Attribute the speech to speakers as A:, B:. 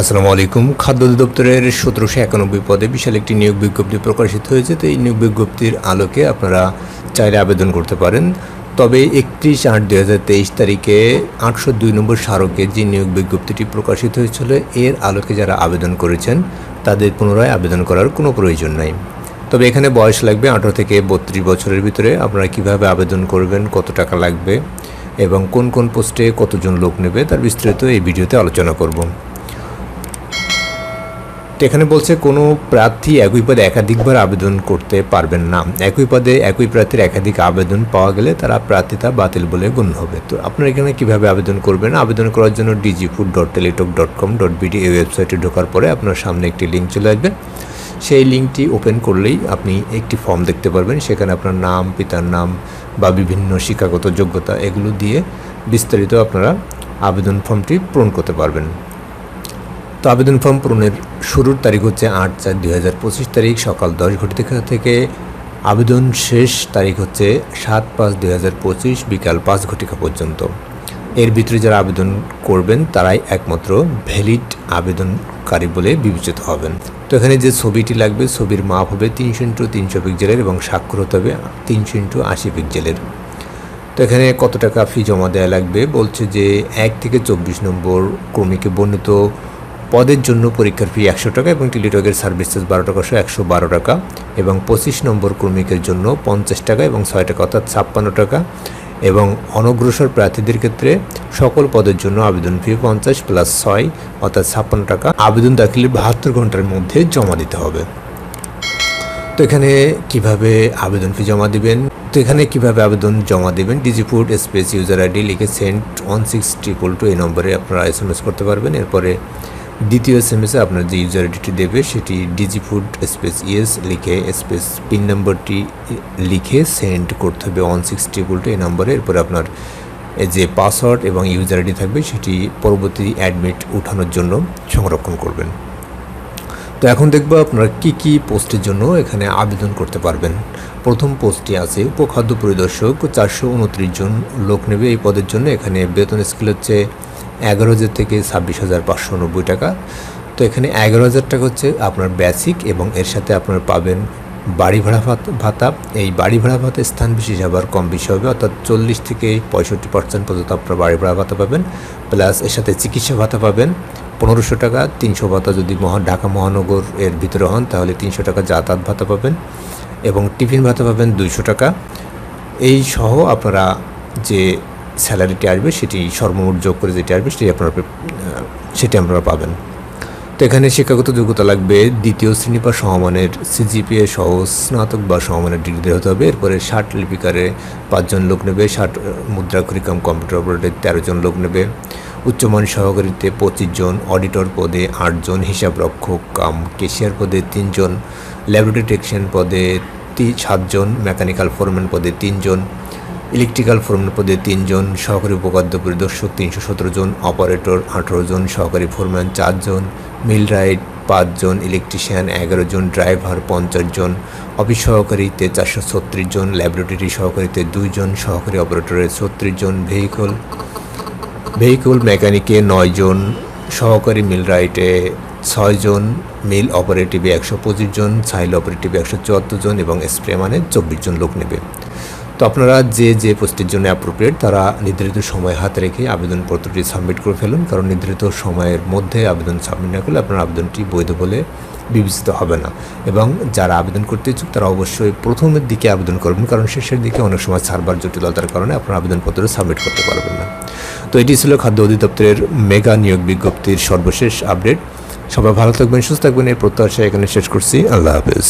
A: আসসালামু আলাইকুম। খাদ্য অধিদপ্তরের সতেরোশো একানব্বই পদে বিশাল একটি নিয়োগ বিজ্ঞপ্তি প্রকাশিত হয়েছে। তো এই নিয়োগ বিজ্ঞপ্তির আলোকে আপনারা চাইলে আবেদন করতে পারেন। তবে একত্রিশ আট দুই হাজার তেইশ তারিখে আটশো দুই নম্বর স্মারকে যে নিয়োগ বিজ্ঞপ্তিটি প্রকাশিত হয়েছিল, এর আলোকে যারা আবেদন করেছেন, তাদের পুনরায় আবেদন করার কোনো প্রয়োজন নাই। তবে এখানে বয়স লাগবে আঠারো থেকে বত্রিশ বছরের ভিতরে। আপনারা কীভাবে আবেদন করবেন, কত টাকা লাগবে এবং কোন কোন পোস্টে কতজন লোক নেবে, তার বিস্তারিত এই ভিডিওতে আলোচনা করব। তো এখানে বলছে কোনো প্রার্থী একই পদে একাধিকবার আবেদন করতে পারবেন না। একই পদে একই প্রার্থীর একাধিক আবেদন পাওয়া গেলে তারা প্রার্থিতা বাতিল বলে গণ্য হবে। তো আপনারা এখানে কীভাবে আবেদন করবেন? আবেদন করার জন্য DG food dot Teletalk dot com dot BD এই ওয়েবসাইটে ঢোকার পরে আপনার সামনে একটি লিঙ্ক চলে আসবে। সেই লিঙ্কটি ওপেন করলেই আপনি একটি ফর্ম দেখতে পারবেন। সেখানে আপনার নাম, পিতার নাম বা বিভিন্ন শিক্ষাগত যোগ্যতা এগুলো দিয়ে বিস্তারিত আপনারা আবেদন ফর্মটি পূরণ করতে পারবেন। তো আবেদন ফর্ম পূরণের শুরুর তারিখ হচ্ছে আট চার দুই হাজার পঁচিশ তারিখ, সকাল দশ ঘটিকা থেকে আবেদন শেষ তারিখ হচ্ছে সাত পাঁচ দুই হাজার পঁচিশ বিকাল পাঁচ ঘটিকা পর্যন্ত। এর ভিতরে যারা আবেদন করবেন, তারাই একমাত্র ভ্যালিড আবেদনকারী বলে বিবেচিত হবেন। তো এখানে যে ছবিটি লাগবে, ছবির মাপ হবে তিনশো ইন্টু তিনশো পিক্সেলের এবং স্বাক্ষর হতে হবে তিনশো ইন্টু আশি পিক্সেলের। তো এখানে কত টাকা ফি জমা দেওয়া লাগবে? বলছে যে এক থেকে চব্বিশ নম্বর ক্রমিকে বর্ণিত পদের জন্য পরীক্ষার ফি একশো টাকা এবং টেলিটকের সার্ভিস চার্জ বারো টাকা, একশো বারো টাকা এবং পঁচিশ নম্বর ক্রমিকের জন্য পঞ্চাশ টাকা এবং ছয় টাকা, অর্থাৎ ছাপ্পান্ন টাকা এবং অনগ্রসর প্রার্থীদের ক্ষেত্রে সকল পদের জন্য আবেদন ফি পঞ্চাশ প্লাস ছয়, অর্থাৎ ছাপ্পান্ন টাকা। আবেদন দাখিলের বাহাত্তর ঘণ্টার মধ্যে জমা দিতে হবে। তো এখানে কীভাবে আবেদন ফি জমা দিবেন? তো এখানে কীভাবে আবেদন জমা দেবেন? DG food space user ID লিখে send one six triple two এই নম্বরে আপনারা এস করতে পারবেন। এরপরে দ্বিতীয় এস এম এসে আপনার যে ইউজার আইডিটি দেবে, সেটি ডিজিফুড স্পেস ইয়েস লিখে স্পেস পিন নম্বরটি লিখে সেন্ড করতে হবে ওয়ান সিক্স ট্রিপল টু এই নম্বরে এরপরে আপনার যে পাসওয়ার্ড এবং ইউজার আইডি থাকবে, সেটি পরবর্তী অ্যাডমিট উঠানোর জন্য সংরক্ষণ করবেন। তো এখন দেখব আপনারা কি কি পোস্টের জন্য এখানে আবেদন করতে পারবেন। প্রথম পোস্টটি আছে উপখাদ্য পরিদর্শক চারশো উনত্রিশ জন লোক নেবে এই পদের জন্য। এখানে বেতন স্কেল হচ্ছে এগারো হাজার থেকে ছাব্বিশ হাজার পাঁচশো নব্বই টাকা। তো এখানে এগারো হাজার টাকা হচ্ছে আপনার বেসিক এবং এর সাথে আপনার পাবেন বাড়ি ভাড়া ভাতা এই বাড়ি ভাড়া ভাতা স্থান বিশেষ আবার কম বেশি হবে, অর্থাৎ চল্লিশ থেকে পঁয়ষট্টি পার্সেন্ট পর্যন্ত আপনার বাড়ি ভাড়া ভাতা পাবেন। প্লাস এর সাথে চিকিৎসা ভাতা পাবেন পনেরোশো টাকা। তিনশো ভাতা যদি মহা ঢাকা মহানগর এর ভিতরে হন, তাহলে তিনশো টাকা যাতায়াত ভাতা পাবেন এবং টিফিন ভাতা পাবেন দুইশো টাকা। এই সহ আপনারা যে স্যালারিটি আসবে, সেটি সর্বমোট যোগ করে যেটি আসবে, সেটি আপনারা সেটি আপনারা পাবেন। তো এখানে শিক্ষাগত যোগ্যতা লাগবে, দ্বিতীয় শ্রেণি বা সমমানের সিজিপিএ সহ স্নাতক বা সমমানের ডিগ্রি হতে হবে। এরপরে ষাট লিপিকারে পাঁচজন লোক নেবে, ষাট মুদ্রাক্ষরী কাম কম্পিউটার অপারেটর তেরো জন লোক নেবে। উচ্চমান সহকারীতে পঁচিশ জন, অডিটর পদে আটজন হিসাব রক্ষক কাম কেশিয়ার পদে তিনজন ল্যাবরেটরি টেকনিশিয়ান পদে সাতজন মেকানিক্যাল ফোরম্যান পদে তিনজন ইলেকট্রিক্যাল ফোরম্যান পদে তিনজন, সহকারী উপখাদ্য পরিদর্শক তিনশো সতেরো জন, অপারেটর আঠারো জন, সহকারী ফোরম্যান চারজন মিল রাইড পাঁচজন ইলেকট্রিশিয়ান এগারো জন, ড্রাইভার পঞ্চাশ জন, অফিস সহকারীতে চারশো ছত্রিশ জন, ল্যাবরেটরি সহকারীতে দুইজন সহকারী অপারেটরের ছত্রিশ জন, ভেহিকল ভেহিকল মেকানিকে নয়জন সহকারী মিল রাইটে ছয়জন মিল অপারেটিভে একশো পঁচিশ জন, সাইল অপারেটিভে একশো চুয়াত্তর জন এবং স্প্রে মানে চব্বিশ জন লোক নেবে। তো আপনারা যে যে পোস্টের জন্য অ্যাপ্রোপ্রিয়েট তারা নির্ধারিত সময় হাতে রেখে আবেদনপত্রটি সাবমিট করে ফেলুন। কারণ নির্ধারিত সময়ের মধ্যে আবেদন সাবমিট না করলে আপনার আবেদনটি বৈধ বলে বিবেচিত হবে না। এবং যারা আবেদন করতে ইচ্ছুক, তারা অবশ্যই প্রথমের দিকে আবেদন করবেন। কারণ শেষের দিকে অনেক সময় সার্ভার জটিলতার কারণে আপনার আবেদনপত্র সাবমিট করতে পারবেন না। তো এটি ছিল খাদ্য অধিদপ্তরের মেগা নিয়োগ বিজ্ঞপ্তির সর্বশেষ আপডেট সবাই ভালো থাকবেন, সুস্থ থাকবেন। এই প্রত্যাশা এখানে শেষ করছি। আল্লাহ হাফেজ।